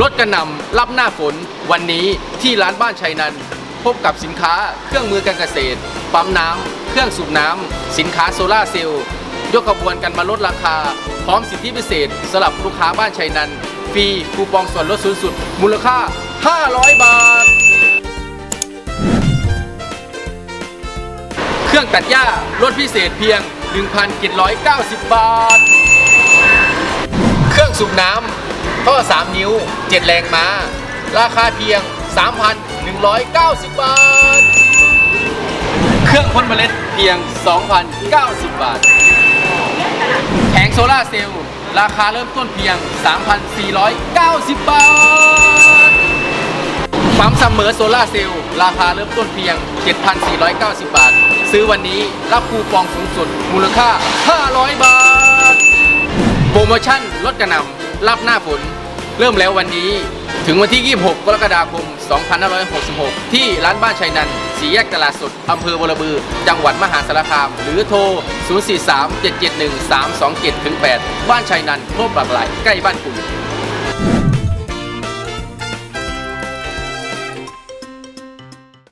รถกระหน่ำรับหน้าฝน วันนี้ที่ร้านบ้านชัยนันพบกับสินค้าเครื่องมือการเกษตร ปั๊มน้ำ เครื่องสูบน้ำ สินค้าโซลาเซลล์ ยกขบวนกันมาลดราคา พร้อมสิทธิพิเศษสำหรับลูกค้าบ้านชัยนันฟรีคูปองส่วนลดสูงสุด มูลค่า 500 บาท เครื่องตัดหญ้าลดพิเศษเพียง 1,790 บาท เครื่องสูบน้ำ ท่อ 3 นิ้ว 7 แรงม้า ราคาเพียง 3,190 บาท เครื่องพ่นเมล็ดเพียง 2,090 บาท แผงโซลาร์เซลล์ราคาเริ่มต้นเพียง 3,490 บาท ปั๊มซัมเมอร์โซลาร์เซลล์ราคาเริ่มต้นเพียง 7,490 บาท ซื้อวันนี้รับคูปองสูงสุดมูลค่า 500 บาท โปรโมชั่นลดกระนำรับหน้าฝน เริ่มแล้ววันนี้ถึงวันที่ 26 กรกฎาคม 2566 ที่ร้านบ้านชัยนันสีแยกตลาดสดอำเภอบรบือ จังหวัดมหาสารคาม หรือโทร 043 771 327 8 บ้านชัยนันโครบหลากหลายใกล้บ้านคุณ